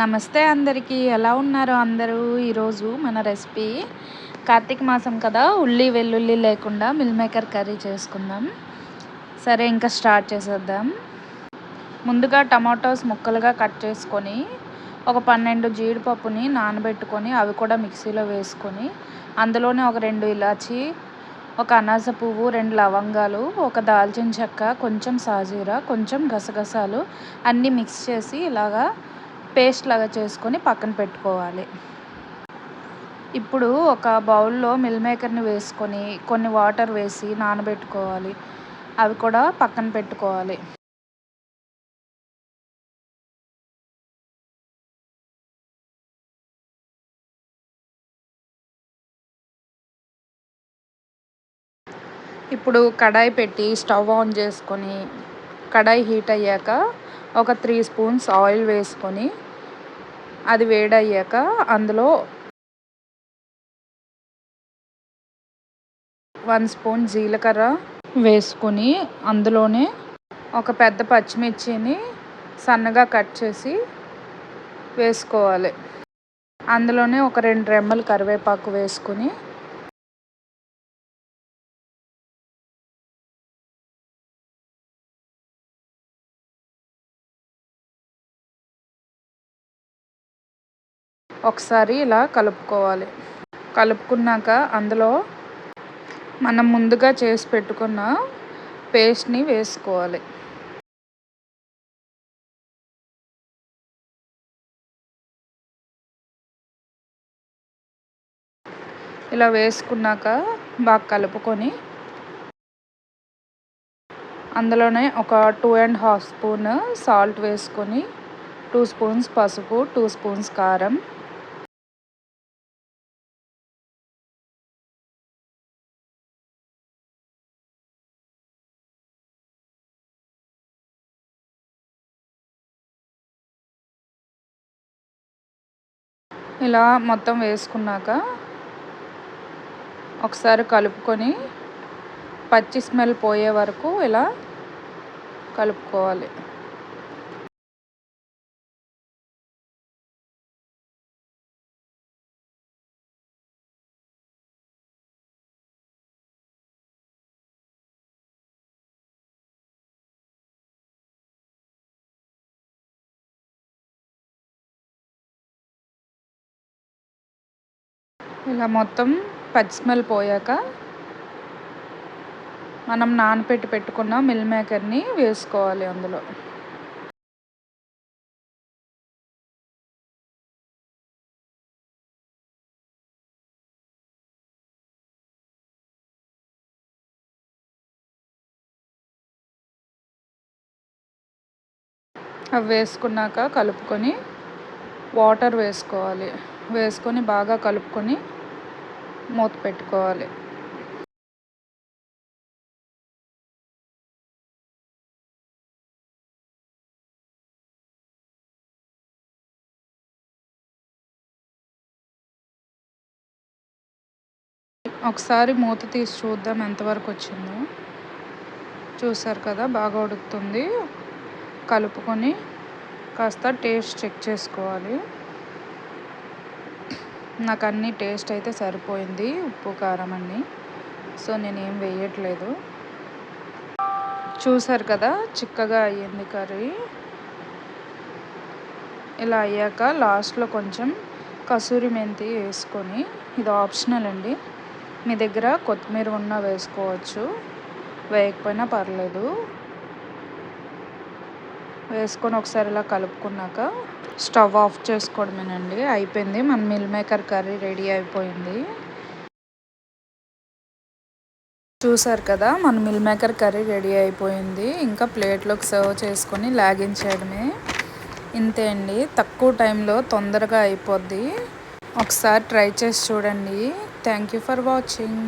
నమస్తే అందరికీ. ఎలా ఉన్నారు అందరూ ఈరోజు మన రెసిపీ కార్తీక మాసం కదా. ఉల్లి వెల్లుల్లి లేకుండా మిల్ మేకర్ కర్రీ చేసుకుందాం. సరే ఇంకా స్టార్ట్ చేసేద్దాం. ముందుగా టమాటోస్ ముక్కలుగా కట్ చేసుకొని ఒక పన్నెండు జీడిపప్పుని నానబెట్టుకొని అవి కూడా మిక్సీలో వేసుకొని అందులోనే ఒక రెండు ఇలాచి ఒక అనాస పువ్వు రెండు లవంగాలు ఒక దాల్చిన చెక్క కొంచెం సాజీరా కొంచెం గసగసాలు అన్నీ మిక్స్ చేసి ఇలాగా పేస్ట్ లాగా చేసుకొని పక్కన పెట్టుకోవాలి. ఇప్పుడు ఒక బౌల్లో మిల్ మేకర్ని వేసుకొని కొన్ని వాటర్ వేసి నానబెట్టుకోవాలి. అవి కూడా పక్కన పెట్టుకోవాలి. ఇప్పుడు కడాయి పెట్టి స్టవ్ ఆన్ చేసుకొని కడాయి హీట్ అయ్యాక ఒక త్రీ స్పూన్స్ ఆయిల్ వేసుకొని అది వేడయ్యాక అందులో వన్ స్పూన్ జీలకర్ర వేసుకొని అందులోనే ఒక పెద్ద పచ్చిమిర్చిని సన్నగా కట్ చేసి వేసుకోవాలి. అందులోనే ఒక రెండు రెమ్మలు కరివేపాకు వేసుకొని ఒకసారి ఇలా కలుపుకోవాలి. కలుపుకున్నాక అందులో మనం ముందుగా చేసి పెట్టుకున్న పేస్ట్ని వేసుకోవాలి. ఇలా వేసుకున్నాక బాగా కలుపుకొని అందులోనే ఒక two and half spoon salt వేసుకొని టూ స్పూన్స్ పసుపు టూ స్పూన్స్ కారం ఇలా మొత్తం వేసుకున్నాక ఒకసారి కలుపుకొని పచ్చి స్మెల్ పోయే వరకు ఇలా కలుపుకోవాలి. ఇలా మొత్తం పచ్చి స్మెల్ పోయాక మనం నానపెట్టి పెట్టుకున్న మిల్ మేకర్ని వేసుకోవాలి అందులో. అవి వేసుకున్నాక కలుపుకొని వాటర్ వేసుకోవాలి. వేసుకొని బాగా కలుపుకొని మూత పెట్టుకోవాలి. ఒకసారి మూత తీసి చూద్దాం ఎంతవరకు వచ్చిందో. చూసారు కదా బాగా ఉడుకుతుంది. కలుపుకొని కాస్త టేస్ట్ చెక్ చేసుకోవాలి. నాకు అన్ని టేస్ట్ అయితే సరిపోయింది ఉప్పు కారం అన్ని. సో నేనేం వేయట్లేదు. చూసారు కదా చిక్కగా అయ్యింది కర్రీ. ఇలా అయ్యాక లాస్ట్లో కొంచెం కసూరి మెంతి వేసుకొని ఇది ఆప్షనల్ అండి. మీ దగ్గర కొత్తిమీర ఉన్న వేసుకోవచ్చు. వేయకపోయినా పర్లేదు. వేసుకొని ఒకసారి ఇలా కలుపుకున్నాక స్టవ్ ఆఫ్ చేసుకోవడమేనండి. అయిపోయింది. మన మిల్ మేకర్ కర్రీ రెడీ అయిపోయింది. చూసారు కదా మన మిల్ మేకర్ కర్రీ రెడీ అయిపోయింది. ఇంకా ప్లేట్లోకి సర్వ్ చేసుకొని లాగించేయడమే ఇంతే అండి. తక్కువ టైంలో తొందరగా అయిపోద్ది. ఒకసారి ట్రై చేసి చూడండి. Thank you for watching.